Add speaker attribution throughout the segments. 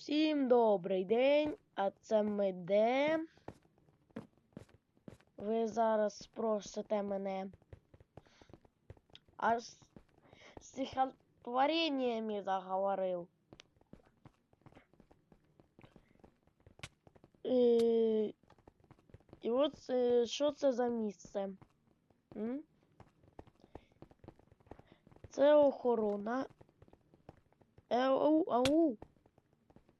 Speaker 1: Всім добрий день, а це ми де? Ви зараз спросите мене. Аж з стихотвореннями заговорив. І, і от що це за місце? М? Це охорона. Е, Ау, ау.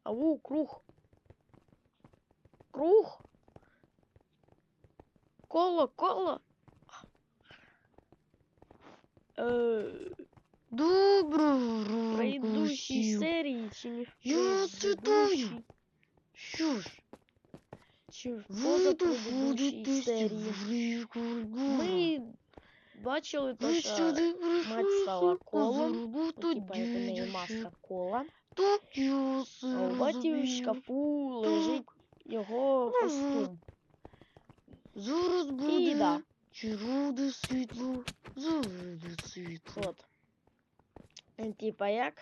Speaker 1: Ау, круг. Круг. Коло, коло. Е,
Speaker 2: Доброго
Speaker 1: в
Speaker 2: ранку
Speaker 1: предыдущей
Speaker 2: всім.
Speaker 1: серії чи не в
Speaker 2: Я цитую.
Speaker 1: предыдущей,
Speaker 2: Що ж,
Speaker 1: чи в
Speaker 2: ви
Speaker 1: позапродыдущій
Speaker 2: доходите
Speaker 1: серії.
Speaker 2: в ріку Горгора.
Speaker 1: Ми бачили то,
Speaker 2: Ви
Speaker 1: що
Speaker 2: сюди
Speaker 1: мать стала
Speaker 2: прийшли, а
Speaker 1: колом,
Speaker 2: за роботу
Speaker 1: типа це в неї
Speaker 2: дідячі.
Speaker 1: маска кола,
Speaker 2: Так я все
Speaker 1: в шкафу лежить його костюм.
Speaker 2: Зараз буде
Speaker 1: да,
Speaker 2: червоне світло, зелене світло.
Speaker 1: от. Типа як?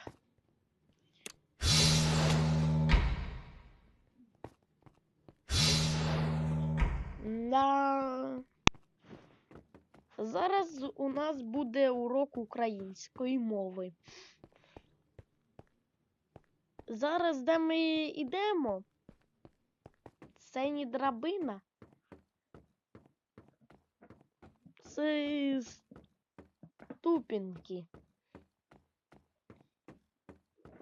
Speaker 1: Да. Зараз у нас буде урок української мови. Зараз, де ми йдемо, це не драбина. Це ступінки.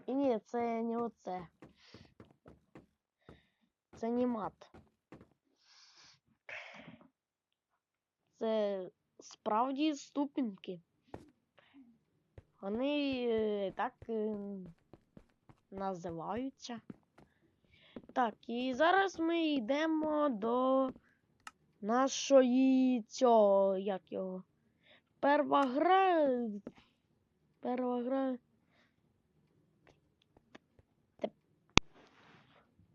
Speaker 1: І ні, це не оце. Це не мат. Це справді ступінки. Вони е, так е, називаються. Так, і зараз ми йдемо до нашої цього, як його. Перва гра. Перва гра.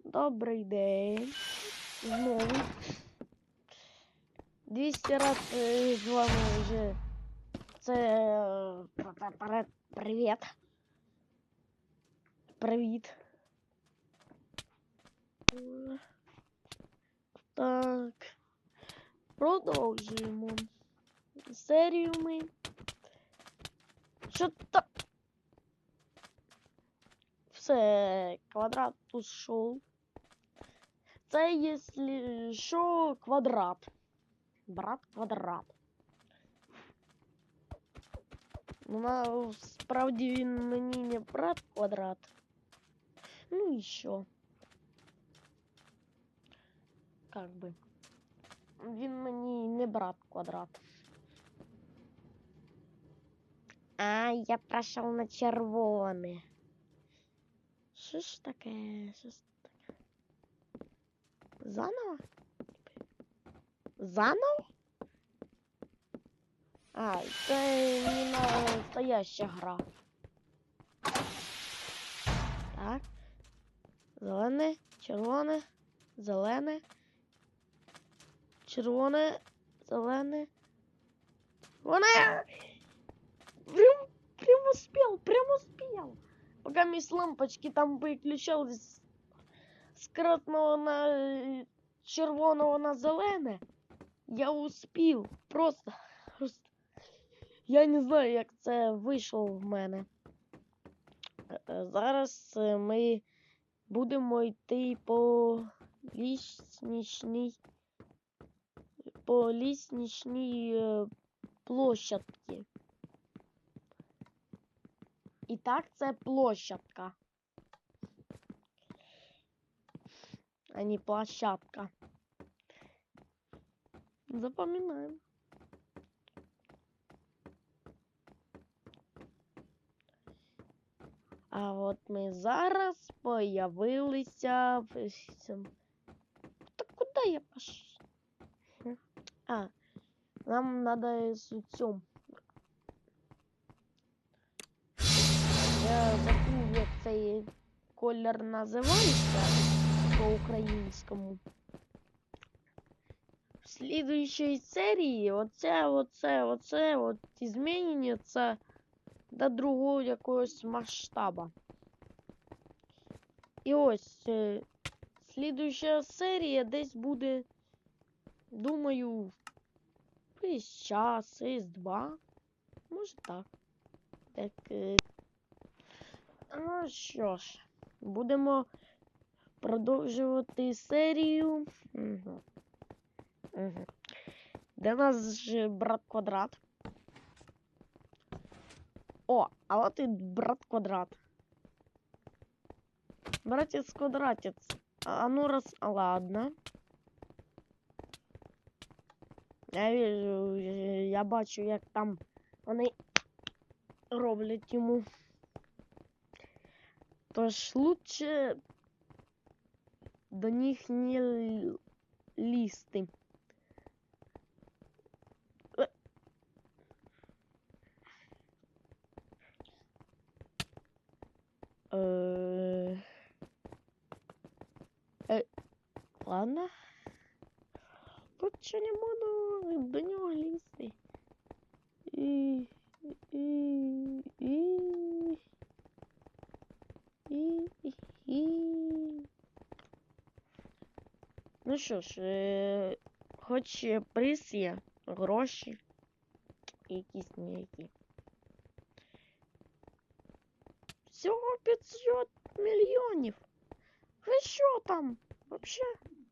Speaker 1: Добрий день. Знову. 200 раз е, з вами вже. Це. е, пр- пр- пр- Привіт. Привіт. Так. Продовжуємо. Серію ми. Що там? Все, квадрат ушов. Це, якщо що, квадрат. Брат квадрат. Ну, справді він мені не брат квадрат. Ну що? Как би. Він мені не брат квадрат. А, я прошел на червоне. Що ж таке? Що ж таке? Заново? Заново? А, це не настояща гра. Зелене, червоне, зелене, червоне, зелене. Червоне! Прям, прям успел, прям успел. Пока мисс лампочки там переключались с красного на э, червоного на зелене, я успів. Просто, просто. Я не знаю, як це вийшло в мене. Е, е, Зараз ми будемо йти по лісничній по лісничній е, площадці. І так, це площадка. А не площадка. Запам'ятаємо. А от ми зараз появилися в цьому. Куди я пошла? А, нам надо з цьому. Я забув, як цей колір називається по-українському. В слідуючій серії оце, оце, оце, от змінення це до другого якогось масштаба. І ось е, слідуюча серія десь буде, думаю, із час, із два. Може так. Так. е, Ну що ж, будемо продовжувати серію. Угу. Угу. Де нас ж брат квадрат? О, а от і брат квадрат. Братец квадратец. А ну раз. а, Ладно. Я вижу, я бачу, як там вони роблять йому. Тож лучше до них не лізти. Е. Е, Ладно. Лучше не буду до нього лізти. І, і, і, і, і. Ну що ж, е, хоч е, приз є, гроші, якісь ніякі. Всього 500 мільйонів. Ви що там? Вообще?